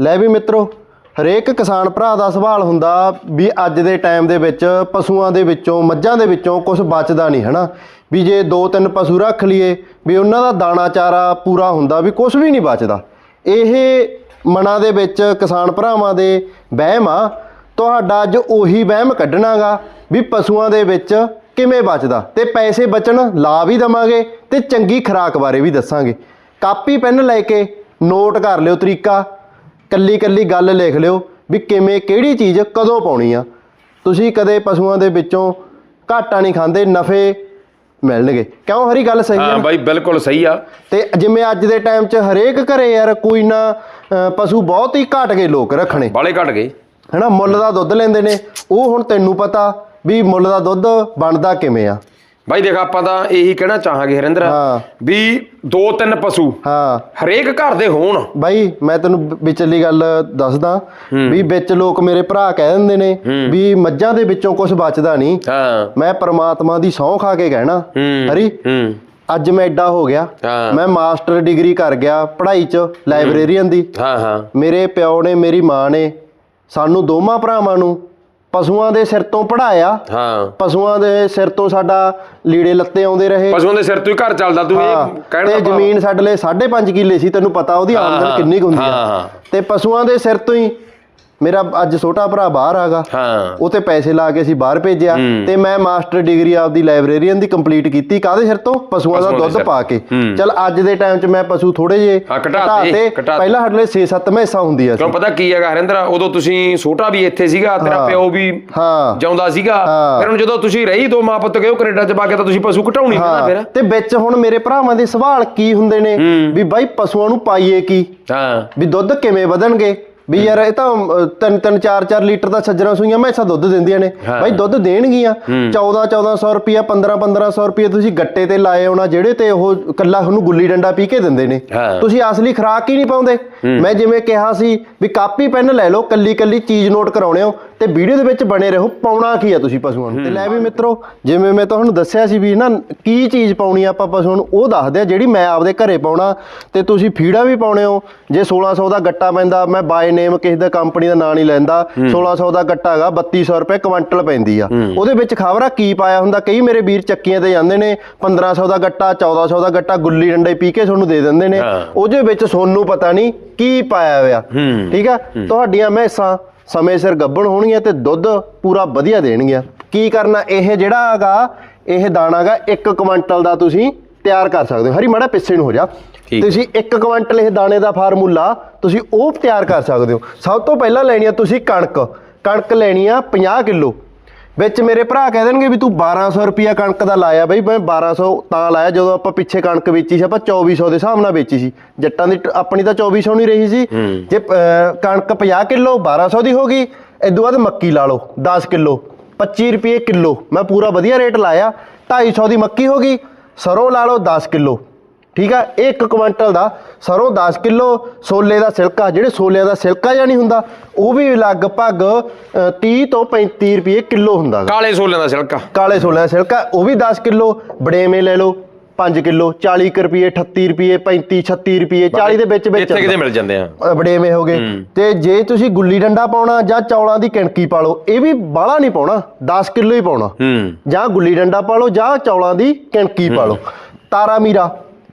ਲੈ ਵੀ ਮਿੱਤਰੋ, ਹਰੇਕ ਕਿਸਾਨ ਭਰਾ ਦਾ ਸਵਾਲ ਹੁੰਦਾ ਵੀ ਅੱਜ ਦੇ ਟਾਈਮ ਦੇ ਵਿੱਚ ਪਸ਼ੂਆਂ ਦੇ ਵਿੱਚੋਂ, ਮੱਝਾਂ ਦੇ ਵਿੱਚੋਂ ਕੁਝ ਬਚਦਾ ਨਹੀਂ, ਹਨਾ? ਵੀ ਜੇ ਦੋ ਤਿੰਨ ਪਸ਼ੂ ਰੱਖ ਲਈਏ, ਵੀ ਉਹਨਾਂ ਦਾ ਦਾਣਾ ਚਾਰਾ ਪੂਰਾ ਹੁੰਦਾ ਵੀ ਕੁਝ ਵੀ ਨਹੀਂ ਬਚਦਾ। ਇਹ ਮਨਾਂ ਦੇ ਵਿੱਚ ਕਿਸਾਨ ਭਰਾਵਾਂ ਦੇ ਵਹਿਮ ਆ। ਤੁਹਾਡਾ ਅੱਜ ਉਹੀ ਵਹਿਮ ਕੱਢਣਾਗਾ ਵੀ ਪਸ਼ੂਆਂ ਦੇ ਵਿੱਚ ਕਿਵੇਂ ਬਚਦਾ। ਤੇ ਪੈਸੇ ਬਚਣ ਲਾ ਵੀ ਦਵਾਂਗੇ ਤੇ ਚੰਗੀ ਖੁਰਾਕ ਬਾਰੇ ਵੀ ਦੱਸਾਂਗੇ। ਕਾਪੀ, ਪੈਨ ਲੈ ਕੇ ਨੋਟ ਕਰ ਲਿਓ ਤਰੀਕਾ। ਕੱਲੀ ਕੱਲੀ ਗੱਲ ਲਿਖ ਲਿਓ ਵੀ ਕਿਵੇਂ ਕਿਹੜੀ ਚੀਜ਼ ਕਦੋਂ ਪਾਉਣੀ ਆ। ਤੁਸੀਂ ਕਦੇ ਪਸ਼ੂਆਂ ਦੇ ਵਿੱਚੋਂ ਘਾਟਾ ਨਹੀਂ ਖਾਂਦੇ ਨਫੇ ਮਿਲਣਗੇ। ਕਿਉਂ? ਹਰੀ ਗੱਲ ਸਹੀ ਹਾਂ ਆ ਬਾਈ ਬਿਲਕੁਲ ਸਹੀ ਆ। ਤੇ ਜਿਵੇਂ ਅੱਜ ਦੇ ਟਾਈਮ 'ਚ ਹਰੇਕ ਘਰੇ ਯਾਰ ਕੋਈ ਨਾ ਅ, ਪਸ਼ੂ ਬਹੁਤ ਹੀ ਘਟ ਗਏ ਲੋਕ ਰੱਖਣੇ। ਬਾਲੇ ਘਟ ਗਏ। ਹਨਾ ਮੁੱਲ ਦਾ ਦੁੱਧ ਲੈਂਦੇ ਨੇ। ਉਹ ਹੁਣ ਤੈਨੂੰ ਪਤਾ ਵੀ ਮੁੱਲ ਦਾ ਦੁੱਧ ਬਣਦਾ ਕਿਵੇਂ ਆ। ਬਾਈ ਦੇਖ ਆਪਾਂ ਤਾਂ ਇਹੀ ਕਹਿਣਾ ਚਾਹਾਂਗੇ ਹਰਿੰਦਰ ਹਾਂ। ਵੀ ਦੋ ਤਿੰਨ ਪਸ਼ੂ ਹਾਂ। ਹਰੇਕ ਘਰ ਦੇ ਹੋਣ। ਬਾਈ ਮੈਂ ਤੈਨੂੰ ਵਿਚਲੀ ਗੱਲ ਦੱਸਦਾ ਵੀ ਵਿੱਚ ਲੋਕ ਮੇਰੇ ਭਰਾ ਕਹਿ ਦਿੰਦੇ ਨੇ ਵੀ ਮੱਝਾਂ ਦੇ ਵਿੱਚੋਂ ਕੁਝ ਬਚਦਾ ਨਹੀਂ ਹਾਂ। ਮੈਂ ਪ੍ਰਮਾਤਮਾ ਦੀ ਸਹੁੰ ਖਾ ਕੇ ਕਹਿਣਾ। ਹੂੰ। ਹਰੀ ਹੂੰ। ਅੱਜ ਮੈਂ ਐਡਾ ਹੋ ਗਿਆ। ਹਾਂ। ਮੈਂ ਮਾਸਟਰ ਡਿਗਰੀ ਕਰ ਗਿਆ ਪੜ੍ਹਾਈ 'ਚ ਲਾਇਬ੍ਰੇਰੀਅਨ ਦੀ। ਹਾਂ ਹਾਂ। ਮੇਰੇ ਪਿਓ ਨੇ ਮੇਰੀ ਮਾਂ ਨੇ ਸਾਨੂੰ ਦੋਵਾਂ ਭਰਾਵਾਂ ਨੂੰ ਪਸ਼ੂਆਂ ਦੇ ਸਿਰ ਤੋਂ ਪੜਾਇਆ। ਹਾਂ। ਪਸ਼ੂਆਂ ਦੇ ਸਿਰ ਤੋਂ ਸਾਡਾ ਲੀੜੇ ਲੱਤੇ ਆਉਂਦੇ ਰਹੇ। ਪਸ਼ੂਆਂ ਦੇ ਸਿਰ ਤੋਂ ਹੀ ਘਰ ਚੱਲਦਾ ਤੂੰ ਇਹ ਕਹਿਣ ਤੇ ਦਾ ਜ਼ਮੀਨ ਸਾਡੇ ਲਈ 5.5 ਕਿੱਲੇ ਸੀ ਤੈਨੂੰ ਪਤਾ ਉਹਦੀ ਆਮਦਨ ਕਿੰਨੀ ਕੁ ਹੁੰਦੀ ਆ। ਤੇ ਪਸ਼ੂਆਂ ਦੇ ਸਿਰ ਤੋਂ ਹੀ ਮੇਰਾ ਅੱਜ ਛੋਟਾ ਭਰਾ ਬਾਹਰ ਆਗਾ। ਹਾਂ। ਉਹ ਤੇ ਪੈਸੇ ਲਾ ਕੇ ਅਸੀਂ ਬਾਹਰ ਭੇਜਿਆ। ਤੇ ਮੈਂ ਮਾਸਟਰ ਡਿਗਰੀ ਆਪਦੀ ਲਾਇਬ੍ਰੇਰੀਅਨ ਦੀ ਕੰਪਲੀਟ ਕੀਤੀ। ਕਾਦੇ ਸਿਰ ਤੋਂ? ਪਸ਼ੂਆਂ ਦਾ ਦੁੱਧ। ਪਾ ਕੇ। ਚਲ ਅੱਜ ਦੇ ਟਾਈਮ 'ਚ ਮੈਂ ਪਸ਼ੂ ਥੋੜੇ ਜੇ ਘਟਾਤੇ। ਪਹਿਲਾਂ ਸਾਡੇ ਲਈ 6-7 ਮੈਸਾਂ ਹੁੰਦੀਆਂ ਸੀ। ਕਿਉਂ ਪਤਾ ਕੀ ਹੈਗਾ ਹਰਿੰਦਰ? ਉਦੋਂ ਤੁਸੀਂ ਛੋਟਾ ਵੀ ਇੱਥੇ ਸੀਗਾ ਤੇਰਾ। ਪਿਓ ਵੀ ਹਾਂ। ਜਾਉਂਦਾ ਸੀਗਾ। ਫਿਰ ਹੁਣ ਜਦੋਂ ਤੁਸੀਂ ਰਹੀ ਦੋ ਮਾਂ ਪੁੱਤ ਗਏ ਉਹ ਕੈਨੇਡਾ ਚ ਪਾ ਕੇ ਤਾਂ ਤੁਸੀਂ ਪਸ਼ੂ ਘਟਾਉਣੀ ਹਾਂ। ਫਿਰ? ਤੇ ਵਿੱਚ ਹੁਣ ਮੇਰੇ ਭਰਾਵਾਂ ਦੇ ਸਵਾਲ ਕੀ ਹੁੰਦੇ ਨੇ? ਵੀ ਬਾਈ ਪਸ਼ੂਆਂ ਨੂੰ ਪਾਈਏ ਕੀ? ਹਾਂ। ਵੀ ਦੁੱਧ ਕਿਵੇਂ ਵਧਣਗੇ? ਵੀ ਯਾਰ ਇਹ ਤਾਂ ਅਮ, ਤਿੰਨ ਤਿੰਨ ਚਾਰ ਚਾਰ ਲੀਟਰ ਦਾ ਸੱਜਣਾ ਸੂਈਆਂ ਮੈਸਾਂ ਦੁੱਧ ਦਿੰਦੀਆਂ ਨੇ। ਬਾਈ ਦੁੱਧ ਦੇਣਗੀਆਂ। 14 1400 ਰੁਪਿਆ 15 1500 ਰੁਪਿਆ ਤੁਸੀਂ ਗੱਟੇ ਤੇ ਲਾਏ ਹੋਣਾ ਜਿਹੜੇ ਤੇ ਉਹ ਕੱਲਾ ਉਹਨੂੰ ਗੁੱਲੀ ਡੰਡਾ ਪੀ ਕੇ ਦਿੰਦੇ ਨੇ। ਤੁਸੀਂ ਅਸਲੀ ਖੁਰਾਕ ਹੀ ਨਹੀਂ ਪਾਉਂਦੇ। ਮੈਂ ਜਿਵੇਂ ਕਿਹਾ ਸੀ ਵੀ ਕਾਪੀ ਪੈਨ ਲੈ ਲਓ ਕੱਲੀ ਕੱਲੀ ਚੀਜ਼ ਨੋਟ ਕਰਾਉਣੇ ਹੋ ਤੇ ਵੀਡੀਓ ਦੇ ਵਿੱਚ ਬਣੇ ਰਹੋ ਪਾਉਣਾ ਕੀ ਆ ਤੁਸੀਂ ਪਸ਼ੂਆਂ ਨੂੰ? ਤੇ ਲੈ ਵੀ ਮਿੱਤਰੋ ਜਿਵੇਂ ਮੈਂ ਤੁਹਾਨੂੰ ਦੱਸਿਆ ਸੀ ਵੀ ਨਾ ਕੀ ਚੀਜ਼ ਪਾਉਣੀ ਆਪਾਂ ਪਸ਼ੂਆਂ ਨੂੰ ਉਹ ਦੱਸਦੇ ਆ ਜਿਹੜੀ ਮੈਂ ਆਪਦੇ ਘਰੇ ਪਾਉਣਾ ਤੇ ਤੁਸੀਂ ਫੀੜਾ ਵੀ ਪਾਉਣੇ ਹੋ। ਜੇ 1600 ਦਾ ਗੱਟਾ ਪੈਂਦਾ ਮੈਂ ਬਾਏ ਨੇਮ ਕਿਸੇ ਦਾ ਕੰਪਨੀ ਦਾ ਨਾਂ ਨਹੀਂ ਲੈਂਦਾ 1600 ਦਾ ਗੱਟਾ ਹੈਗਾ 3200 ਰੁਪਏ ਕੁਇੰਟਲ ਪੈਂਦੀ ਆ। ਉਹਦੇ ਵਿੱਚ ਖਬਰਾ ਕੀ ਪਾਇਆ ਹੁੰਦਾ? ਕਈ ਮੇਰੇ ਵੀਰ ਚੱਕੀਆਂ ਤੇ ਜਾਂਦੇ ਨੇ 1500 ਦਾ ਗੱਟਾ 1400 ਦਾ ਗੱਟਾ ਗੁੱਲੀ ਡੰਡੇ ਪੀ ਕੇ ਤੁਹਾਨੂੰ ਦੇ ਦਿੰਦੇ ਨੇ। ਉਹਦੇ ਵਿੱਚ ਸੋਨੂੰ ਪਤਾ ਨਹੀਂ ਕੀ ਪਾਇਆ ਹੋਇਆ। ਠੀਕ ਆ? ਤੁਹਾਡੀਆਂ ਮੈਸਾਂ ਸਮੇਂ ਸਿਰ ਗੱਭਣ ਹੋਣਗੀਆਂ ਤੇ ਦੁੱਧ ਪੂਰਾ ਵਧੀਆ ਦੇਣਗੀਆਂ। ਕੀ ਕਰਨਾ? ਇਹ ਜਿਹੜਾ ਹੈਗਾ ਇਹ ਦਾਣਾ ਹੈਗਾ 1 ਕੁਇੰਟਲ ਦਾ ਤੁਸੀਂ ਤਿਆਰ ਕਰ ਸਕਦੇ ਹੋ। ਹਰੀ ਮਾੜਾ ਪਿੱਛੇ ਨੂੰ ਹੋ ਜਾ। ਤੁਸੀਂ 1 ਕੁਇੰਟਲ ਇਹ ਦਾਣੇ ਦਾ ਫਾਰਮੂਲਾ ਤੁਸੀਂ ਉਹ ਤਿਆਰ ਕਰ ਸਕਦੇ ਹੋ। ਸਭ ਤੋਂ ਪਹਿਲਾਂ ਲੈਣੀ ਆ ਤੁਸੀਂ ਕਣਕ। ਕਣਕ ਲੈਣੀ ਆ 50 ਕਿਲੋ। ਵਿੱਚ ਮੇਰੇ ਭਰਾ ਕਹਿ ਦੇਣਗੇ ਵੀ ਤੂੰ 1200 ਰੁਪਿਆ ਕਣਕ ਦਾ ਲਾਇਆ ਬਈ ਮੈਂ 1200 ਤਾਂ ਲਾਇਆ ਜਦੋਂ ਆਪਾਂ ਪਿੱਛੇ ਕਣਕ ਵੇਚੀ ਸੀ ਆਪਾਂ 2400 ਦੇ ਹਿਸਾਬ ਨਾਲ ਵੇਚੀ ਸੀ। ਜੱਟਾਂ ਦੀ ਆਪਣੀ ਤਾਂ 2400 ਨਹੀਂ ਰਹੀ ਸੀ। ਜੇ ਕਣਕ 50 ਕਿਲੋ 1200 ਦੀ ਹੋ ਗਈ। ਇਦੋਂ ਬਾਅਦ ਮੱਕੀ ਲਾ ਲਓ 10 ਕਿਲੋ। 25 ਰੁਪਏ ਕਿਲੋ। ਮੈਂ ਪੂਰਾ ਵਧੀਆ ਰੇਟ ਲਾਇਆ। 250 ਦੀ ਮੱਕੀ ਹੋ ਗਈ। ਸਰੋਂ ਲਾ ਲਓ 10 ਕਿਲੋ। ਠੀਕ ਆ? 1 ਕੁਇੰਟਲ ਦਾ ਸਰੋਂ 10 ਕਿਲੋ ਸੋਲੇ ਦਾ ਸਿਲਕਾ ਜਿਹੜੇ ਸੋਲਿਆਂ ਦਾ ਸਿਲਕਾ ਜਾਂ ਨਹੀਂ ਹੁੰਦਾ ਉਹ ਵੀ ਲਗਭਗ ਅ, 30 ਤੋਂ 35 ਰੁਪਏ ਕਿਲੋ ਹੁੰਦਾ। ਕਾਲੇ ਸੋਲਿਆਂ ਦਾ ਛਿਲਕਾ ਕਾਲੇ ਸੋਲਿਆਂ ਦਾ ਸਿਲਕਾ ਉਹ ਵੀ 10 ਕਿਲੋ ਬੜੇਵੇਂ ਲੈ ਲਓ 5 ਕਿਲੋ 40 ਕੁ ਰੁਪਏ 38 ਰੁਪਏ 35 36 ਰੁਪਏ 40 ਦੇ ਵਿੱਚ ਵਿੱਚ ਇੱਥੇ ਕਿਤੇ ਮਿਲ ਜਾਂਦੇ ਆ। ਬੜੇਵੇਂ ਹੋ ਗਏ। ਤੇ ਜੇ ਤੁਸੀਂ ਗੁੱਲੀ ਡੰਡਾ ਪਾਉਣਾ ਜਾਂ ਚੌਲਾਂ ਦੀ ਕਣਕੀ ਪਾ ਲਓ ਇਹ ਵੀ ਬਾਹਲਾ ਨਹੀਂ ਪਾਉਣਾ 10 ਕਿਲੋ ਹੀ ਪਾਉਣਾ। ਜਾਂ ਗੁੱਲੀ ਡੰਡਾ ਪਾ ਲਓ ਜਾਂ ਚੌਲਾਂ ਦੀ ਕਣਕੀ ਪਾ ਲਓ। ਤਾਰਾ ਮੀਰਾ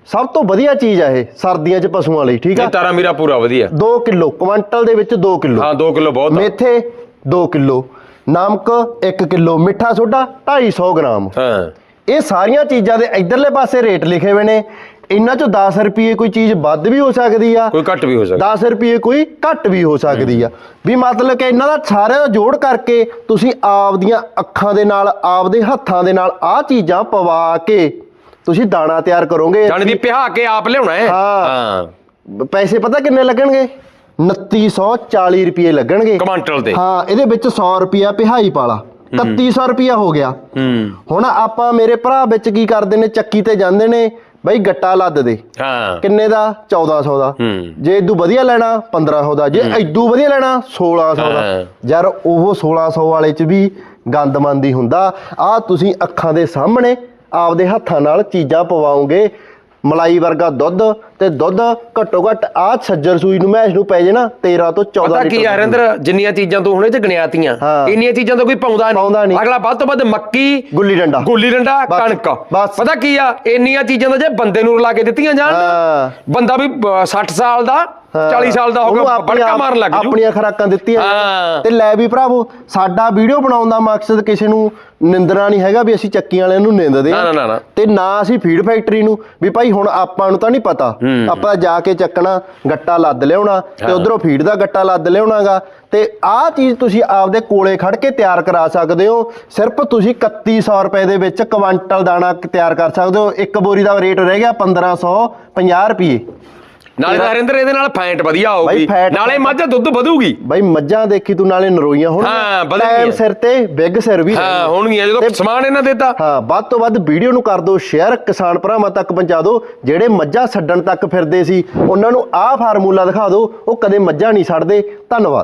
ਸਭ ਤੋਂ ਵਧੀਆ ਚੀਜ਼ ਆ ਇਹ ਸਰਦੀਆਂ 'ਚ ਪਸ਼ੂਆਂ ਲਈ ਠੀਕ ਆ? ਇਹ ਤਾਰਾ ਮੀਰਾ ਪੂਰਾ ਵਧੀਆ। 2 ਕਿਲੋ ਕੁਇੰਟਲ ਦੇ ਵਿੱਚ 2 ਕਿਲੋ। ਹਾਂ 2 ਕਿਲੋ ਬਹੁਤ ਆ। ਮੇਥੇ 2 ਕਿਲੋ। ਨਮਕ 1 ਕਿਲੋ। ਮਿੱਠਾ ਸੋਡਾ 250 ਗ੍ਰਾਮ। ਹਾਂ। ਇਹ ਸਾਰੀਆਂ ਚੀਜ਼ਾਂ ਦੇ ਇਧਰਲੇ ਪਾਸੇ ਰੇਟ ਲਿਖੇ ਹੋਏ ਨੇ। ਇਹਨਾਂ ਚੋਂ 10 ਰੁਪਏ ਕੋਈ ਚੀਜ਼ ਵੱਧ ਵੀ ਹੋ ਸਕਦੀ ਆ। ਕੋਈ ਘੱਟ ਵੀ ਹੋ ਸਕਦਾ। 10 ਰੁਪਏ ਕੋਈ ਘੱਟ ਵੀ ਹੋ ਸਕਦੀ ਆ। ਵੀ ਮਤਲਬ ਕਿ ਇਹਨਾਂ ਦਾ ਸਾਰਿਆਂ ਦਾ ਜੋੜ ਕਰਕੇ ਤੁਸੀਂ ਆਪਦੀਆਂ ਅੱਖਾਂ ਦੇ ਨਾਲ ਆਪਦੇ ਹੱਥਾਂ ਦੇ ਨਾਲ ਆਹ ਚੀਜ਼ਾਂ ਪਵਾ ਕੇ ਤੁਸੀਂ ਦਾਣਾ ਤਿਆਰ ਕਰੋਗੇ? ਜਾਣੀ ਦੀ ਪਿਹਾ ਕੇ ਆਪ ਲਿਆਉਣਾ ਹੈ। ਹਾਂ। ਪੈਸੇ ਪਤਾ ਕਿੰਨੇ ਲੱਗਣਗੇ? 2940 ਰੁਪਏ ਲੱਗਣਗੇ। ਕਮਾਂਟਲ ਤੇ ਹਾਂ ਇਹਦੇ ਵਿੱਚ 100 ਰੁਪਿਆ ਪਿਹਾਈ ਪਾਲਾ। 3100 ਰੁਪਿਆ ਹੋ ਗਿਆ। ਹੁਣ ਆਪਾਂ ਮੇਰੇ ਭਰਾ ਵਿੱਚ ਕੀ ਕਰਦੇ ਨੇ? ਚੱਕੀ ਤੇ ਜਾਂਦੇ ਨੇ। ਬਈ ਗੱਟਾ ਲੱਦ ਦੇ। ਹਾਂ। ਕਿੰਨੇ ਦਾ? 1400 ਦਾ। ਜੇ ਇਦੂ ਵਧੀਆ ਲੈਣਾ 1500 ਦਾ। ਜੇ ਇਦੂ ਵਧੀਆ ਲੈਣਾ 1600 ਦਾ। ਯਾਰ ਉਹ 1600 ਵਾਲੇ ਚ ਵੀ ਗੰਦਮੰਦੀ ਹੁੰਦਾ। ਆ ਤੁਸੀਂ ਅੱਖਾਂ ਦੇ ਸਾਹਮਣੇ ਆਪਦੇ ਹੱਥਾਂ ਨਾਲ ਚੀਜ਼ਾਂ ਪਵਾਓਗੇ ਮਲਾਈ ਵਰਗਾ ਦੁੱਧ ਤੇ ਦੁੱਧ ਘੱਟੋ ਘੱਟ ਆ ਸੱਜਰ ਸੂਈ ਨੂੰ ਮੈਸ਼ ਨੂੰ ਪੈ ਜੇ ਨਾ 13 ਤੋਂ 14 ਪਤਾ ਕੀ ਆ ਹਰਿੰਦਰ ਜਿੰਨੀਆਂ ਚੀਜ਼ਾਂ ਤੂੰ ਹੁਣੇ ਚ ਗਣਿਆਤੀਆਂ। ਇੰਨੀਆਂ ਚੀਜ਼ਾਂ ਤੋਂ ਕੋਈ ਪਾਉਂਦਾ ਨਹੀਂ। ਅਗਲਾ ਵੱਧ ਤੋਂ ਵੱਧ ਮੱਕੀ ਗੁੱਲੀ ਡੰਡਾ ਗੁੱਲੀ ਡੰਡਾ ਕਣਕ। ਪਤਾ ਕੀ ਆ ਇੰਨੀਆਂ ਚੀਜ਼ਾਂ ਦਾ ਜੇ ਬੰਦੇ ਨੂੰ ਰਲਾ ਕੇ ਦਿੱਤੀਆਂ ਜਾਣ ਬੰਦਾ ਵੀ ਅਹ, 60 ਸਾਲ ਦਾ 40 ਸਾਲ ਦਾ ਹੋ ਗਿਆ ਬੜਕਾ ਮਾਰਨ ਲੱਗ ਜੂ। ਆਪਣੀਆਂ ਖਰਾਕਾਂ ਦਿੱਤੀਆਂ। ਤੇ ਲੈ ਵੀ ਭਰਾਵੋ ਸਾਡਾ ਵੀਡੀਓ ਬਣਾਉਣ ਦਾ ਮਕਸਦ ਕਿਸੇ ਨੂੰ ਨਿੰਦਣਾ ਨਹੀਂ ਹੈਗਾ ਵੀ ਅਸੀਂ ਚੱਕੀਆਂ ਵਾਲਿਆਂ ਨੂੰ ਨਿੰਦਦੇ ਨਾ, ਨਾ, ਨਾ, ਨਾ। ਤੇ ਨਾ ਅਸੀਂ ਫੀਡ ਫੈਕਟਰੀ ਨੂੰ ਵੀ ਭਾਈ ਹੁਣ ਆਪਾਂ ਨੂੰ ਤਾਂ ਨਹੀਂ ਪਤਾ। ਆਪਾਂ ਜਾ ਕੇ ਚੱਕਣਾ ਗੱਟਾ ਲੱਦ ਲਿਆਉਣਾ ਤੇ ਉਧਰੋਂ ਫੀਡ ਦਾ ਗੱਟਾ ਲੱਦ ਲਿਆਉਣਾਗਾ। ਤੇ ਆਹ ਚੀਜ਼ ਤੁਸੀਂ ਆਪਦੇ ਕੋਲੇ ਖੜ ਕੇ ਤਿਆਰ ਕਰਾ ਸਕਦੇ ਹੋ। ਸਿਰਫ ਤੁਸੀਂ 3100 ਰੁਪਏ ਦੇ ਵਿੱਚ ਕੁਆਂਟਲ ਦਾਣਾ ਤਿਆਰ ਕਰ ਸਕਦੇ ਹੋ। ਇੱਕ ਬੋਰੀ ਦਾ ਰੇਟ ਰਹਿ ਗਿਆ 1550 ਰੁਪਏ ਨਾਲੇ ਤਾਂ ਹਰਿੰਦਰ ਇਹਦੇ ਨਾਲ ਫੈਂਟ ਵਧੀਆ ਹੋਊਗੀ। ਨਾਲੇ ਮੱਝ ਦੁੱਧ ਵਧੂਗੀ। ਬਾਈ ਮੱਝਾਂ ਦੇਖੀ ਤੂੰ ਨਾਲੇ ਨਰੋਈਆਂ ਹੁਣ ਹਾਂ। ਟਾਈਮ ਸਿਰ ਤੇ ਬਿਗ ਸਿਰ ਵੀ ਹਾਂ। ਹੋਣਗੀਆਂ ਜਦੋਂ ਸਮਾਨ ਇਹਨਾਂ ਦੇਤਾ ਹਾਂ ਵੱਧ ਤੋਂ ਵੱਧ ਵੀਡੀਓ ਨੂੰ ਕਰ ਦਿਓ ਸ਼ੇਅਰ ਕਿਸਾਨ ਭਰਾਵਾਂ ਤੱਕ ਪਹੁੰਚਾ ਦਿਓ। ਜਿਹੜੇ ਮੱਝਾਂ ਛੱਡਣ ਤੱਕ ਫਿਰਦੇ ਸੀ ਉਹਨਾਂ ਨੂੰ ਆਹ ਫਾਰਮੂਲਾ ਦਿਖਾ ਦਿਓ ਉਹ ਕਦੇ ਮੱਝਾਂ ਨਹੀਂ ਛੱਡਦੇ। ਧੰਨਵਾਦ।